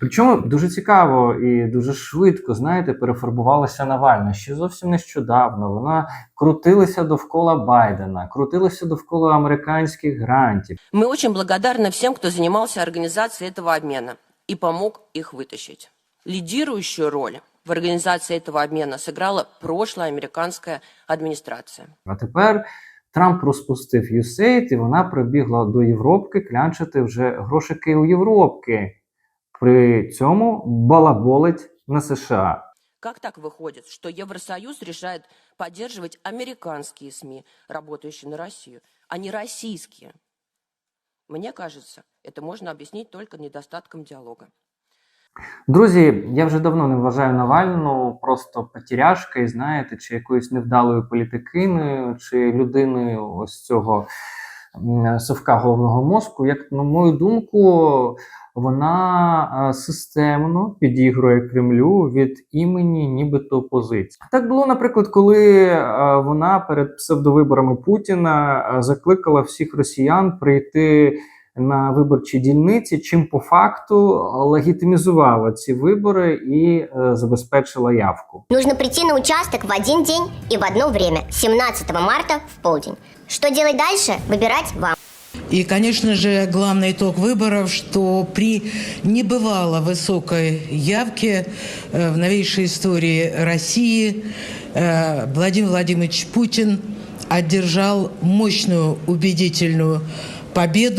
Причому дуже цікаво і дуже швидко, знаєте, перефарбувалася Навальна. Ще зовсім нещодавно вона крутилася довкола Байдена, крутилася довкола американських грантів. Мы очень благодарны всем, кто занимался организацией этого обмена и помог их вытащить. Лидирующую роль в организации этого обмена сыграла прошлая американская администрация. А тепер Трамп розпустив USAID, і вона прибігла до Європки клянчити вже грошики у Європки. При цьому балаболить на США. Как так выходит, что Евросоюз решает поддерживать американские СМИ, работающие на Россию, а не российские? Мне кажется, это можно объяснить только недостатком диалога. Друзі, я вже давно не вважаю Навальну просто потеряшкою, знаєте, чи якоюсь невдалою політикиною, чи людиною ось цього м, совка головного мозку. Як на мою думку, вона е, системно підігрує Кремлю від імені нібито опозиції. Так було, наприклад, коли е, вона перед псевдовиборами Путіна е, закликала всіх росіян прийти на виборчі дільниці, чим по факту легітимізувала ці вибори і е, забезпечила явку. Нужно прийти на участок в один день и в одно время, 17 марта в полдень. Что делать дальше, выбирать вам. И, конечно же, главный итог выборов, что при небывало высокой явке э, в новейшей истории России э, Владимир Владимирович Путин одержал мощную убедительную победу.